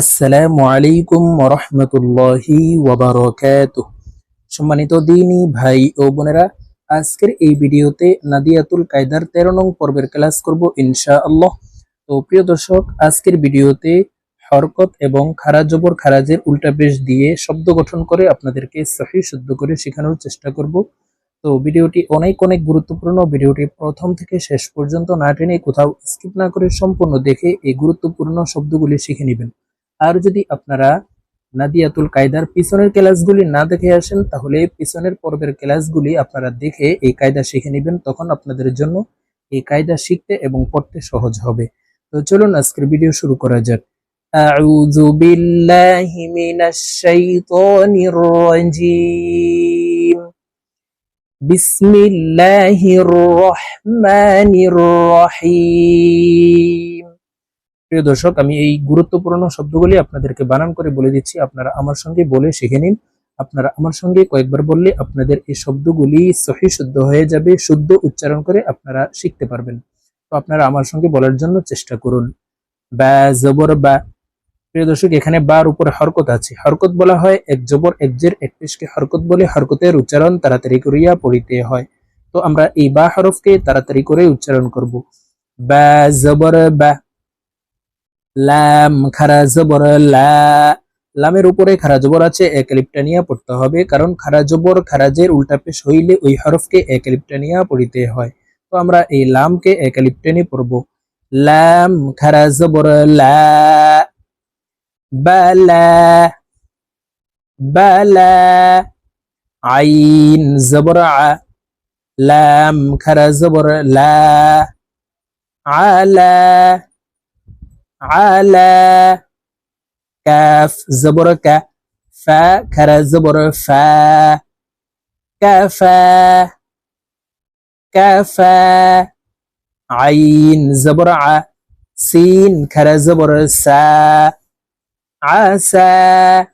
আসসালামু আলাইকুম রহমতুল্লাহি ওয়াবারাকাতুহ সম্মানিত দিনী ভাই ও বোনেরা, আজকের এই ভিডিওতে নাদিয়াতুল কায়দার তেরো নং পর্বের ক্লাস করব ইনশাআল্লাহ। তো প্রিয় দর্শক, আজকের ভিডিওতে হরকত এবং খারাজ জবর খারাজের উল্টা পেশ দিয়ে শব্দ গঠন করে আপনাদেরকে সহি শুদ্ধ করে শেখানোর চেষ্টা করব। তো ভিডিওটি অনেক অনেক গুরুত্বপূর্ণ, ভিডিওটি প্রথম থেকে শেষ পর্যন্ত না টেনে কোথাও স্কিপ না করে সম্পূর্ণ দেখে এই গুরুত্বপূর্ণ শব্দগুলি শিখে নেবেন। আর যদি আপনারা নাদিয়াতুল কায়দার পিছনের ক্লাসগুলি না দেখে আসেন তাহলে পিছনের পর্বের ক্লাসগুলি আপনারা দেখে এই কায়দা শিখে নেবেন তখন আপনাদের জন্য এই কায়দা শিখতে এবং পড়তে সহজ হবে তো চলুন আজকের ভিডিও শুরু করা যাক أعوذ بالله من الشيطان الرجيم بسم الله الرحمن الرحيم প্রিয় দর্শক, আমি এই গুরুত্বপূর্ণ শব্দগুলি আপনাদেরকে বানান করে বলে দিচ্ছি। আপনারা আমার সঙ্গে বলে শিখে নিন। আপনারা আমার সঙ্গে কয়েকবার বললে আপনাদের এই শব্দগুলি সহি শুদ্ধ হয়ে যাবে, শুদ্ধ উচ্চারণ করে আপনারা শিখতে পারবেন। তো আপনারা আমার সঙ্গে বলার জন্য চেষ্টা করুন। বা, জবর, বা। প্রিয় দর্শক, এখানে বার উপরে হরকত আছে। হরকত বলা হয় এক জবর, এক জের, এক পেশকে। হরকত বলে হরকতের উচ্চারণ তাড়াতাড়ি করিয়া পড়িতে হয়। তো আমরা এই বা হরফকে তাড়াতাড়ি করে উচ্চারণ করব। বা, জবর, বা। লাম, খারা জবর, লা। লামের উপরে খারা জবর আছে এক লিপটানিয়া পড়তে হবে, কারণ খারা জবর খারাজের উল্টা পেশ হইলে ওই হরফকে এক লিপটানিয়া পড়িতে হয়। তো আমরা এই লামকে এক লিপটানি পড়ব। লাম, খারা জবর, লা। আইন জবর, আ। লাম, খারা জবর, লা। আলা। على كاف زبر ك فا كرا زبر فا كفا كفا عين زبر ع سين كرا زبر سا عسى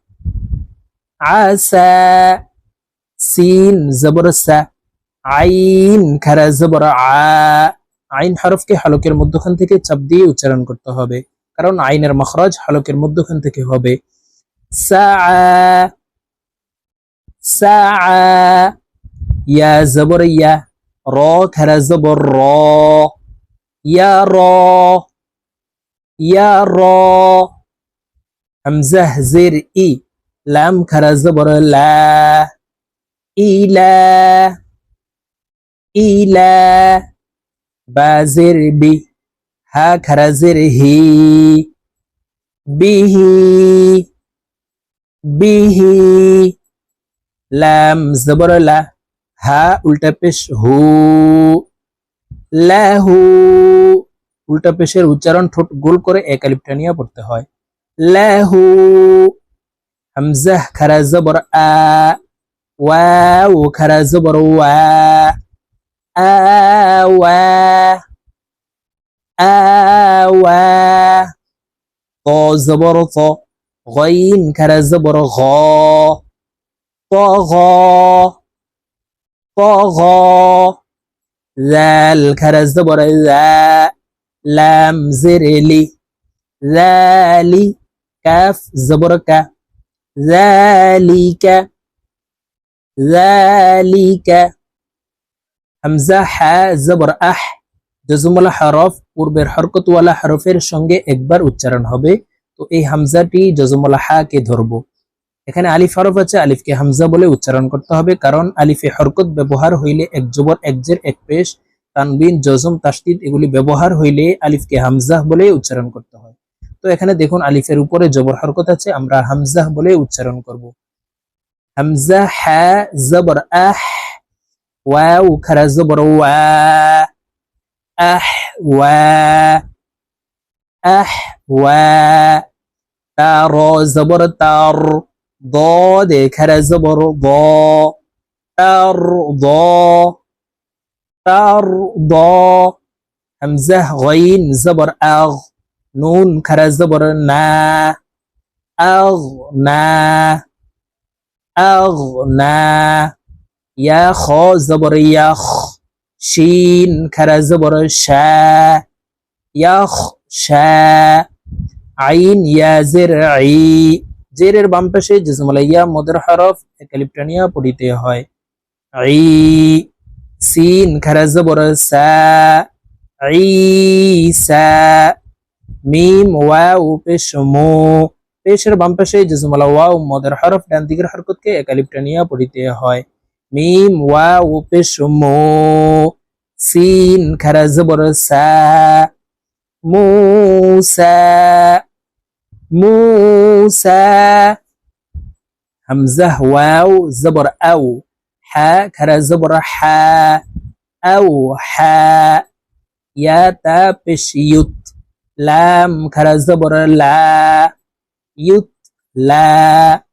عسى سين زبر سا আইন খারা জবর আ আইন হরফকে হলকের মধ্যখান থেকে চাপ দিয়ে উচ্চারণ করতে হবে কারণ আইনের মখরজ হলকের মধ্যখান থেকে হবে। সাআ সাআ, ইয়া জবর ইয়া র খারা জবর র, ইয়া র ইয়া র হামজাহ জের ই, লাম খারা জবর লা ইলা ইলা বাজের বি। হা খারাজের হি বিহি বিহি, লাম, জবর, লা, হা, উল্টা পেশ, হু, লাহু, উল্টা পেশের উচ্চারণ ঠোঁট গোল করে একালিপটা নিয়ে পড়তে হয়। লাহু হামজাহ খারা, জবর, আ ও খারা, জবর, ওয়া আওয়া আওয়া ত জবর ত গইন খারা জবর ঘ ত ঘ ত ঘ জাল খারা জবর জা লাম জের লি জালি কাফ জবর কা জালিকা জালিকা হামজা হা জবর আহ জজুমলা হরফ, পূর্বের হরকতওয়ালা হরফের সঙ্গে একবার উচ্চারণ হবে। তো এই হামজাটি জজমওয়ালা হাকে ধরব? এখানে আলিফ হরফ আছে, আলিফকে হামজা বলে উচ্চারণ করতে হবে। কারণ আলিফে হরকত ব্যবহার হইলে এক যুবর, এক জের, এক পেশ, তানবিন, জজম তাস্তিদ এগুলি ব্যবহার হইলে আলিফকে হামজাহ বলে উচ্চারণ করতে হয়। তো এখানে দেখুন আলিফের উপরে জবর হরকত আছে, আমরা হামজাহ বলে উচ্চারণ করব। হামজা হ্যা জবর, আহ ওয়া খারা, জবর, ওয়া أحوى أحوى تار زبر تار ضا ديكر زبر ضا ترضى ترضى همزه غين زبر أغ نون كر زبر نا أغنى أغنى يا خو زبر يخ শিন খারা বড় শা, ইয়াখ শা, আইন ইয়াজের আই, জেরের বাম পাশে জেসমলাইয়া মদের হরফ একালিপ্টানিয়া পড়িতে হয়। আই, সিন খারা বড় সা, আই, সা, মিম, ওয়াও, পেশ, মো, পেশের বাম পাশে জেসমলা ওয়াও মদের হরফ ডান দিকের হরকতকে একালিপ্টানিয়া পড়িতে হয়। ميم واو بشمو. سين كرا زبر سا موسى. موسى. همزة واو زبر أو. حا كرا زبر حا. أو حا. يا تا بش يوت. لام كرا زبر لا. يوت لا.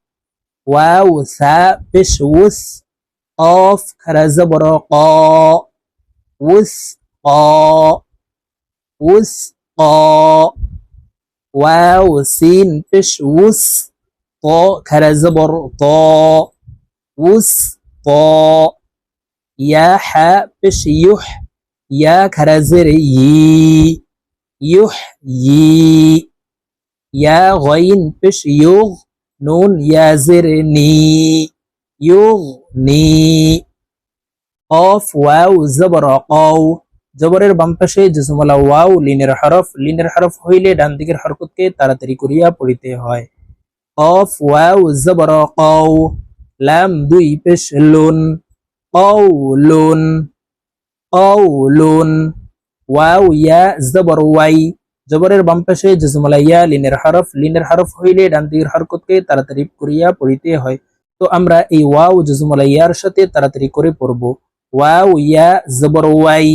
واو ثا بش وث. قاف كرزبرقا وثقا وسقا. واو سين فش وس طا كرزبر طا وس طا يا حا فش يح. يا كرزر يي. يح يي. يا غين فش يغ. نون يا زرني অফ ওয়াউ জবর অকও জবরের বাম পাশে জসমলা লিনের হরফ। লিনের হরফ হইলে ডান দিকের হরকতকে তাড়াতাড়ি করিয়া পড়িতে হয়। অফ জবর লাম, দুই পেশ, লুন। কও লুন। কও লুন। ওয়াউ ইয়া, জবর, ওয়াই। জবরের বাম পাশে জসমলা ইয়া, লিনের হরফ। লিনের হরফ হইলে ডান দিকের হরকতকে তাড়াতাড়ি করিয়া পড়িতে হয়। তো আমরা এই ওয়াও জসমলা ইয়ার সাথে তাড়াতাড়ি করে পড়ব। ওয়াও, ইয়া, জবর, ওয়াই,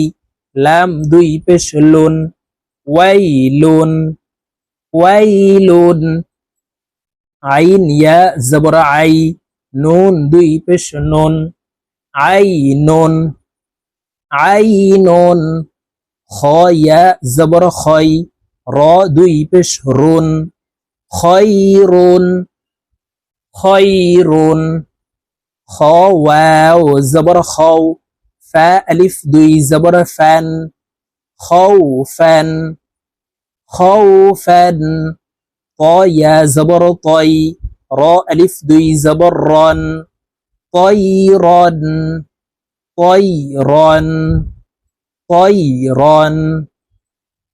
লাম, দুই পেশ লুন ওয়াইলুন ওয়াইলুন, আইন, ইয়া, জবর, আই, নুন, দুই পেশ নুন আই নুন আই নুন খ, ইয়া, জবর খয় র, দুই পেশ রুন খয়রুন খয়রুন খ, ওয়াও, জবর খাও ফা, আলিফ, দুই, জবর খাউফান ত ইয়া জবর তই র, আলিফ, দুই, জবর রন। তৈরন তৈরন তৈরন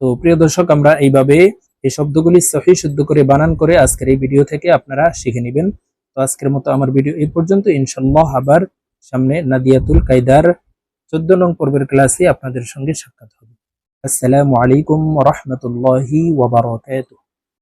তো প্রিয় দর্শক, আমরা এইভাবে এই শব্দগুলি সহি, শুদ্ধ করে বানান করে আজকের এই ভিডিও থেকে আপনারা শিখে নেবেন। তো আজকের মতো আমার ভিডিও এই পর্যন্ত। ইনশাল্লাহ আবার সামনে নাদিয়াতুল কায়দার চোদ্দ নং পর্বের ক্লাসে আপনাদের সঙ্গে সাক্ষাৎ হবে। আসসালামু আলাইকুম রহমতুল্লাহি ওয়াবারকাতুহ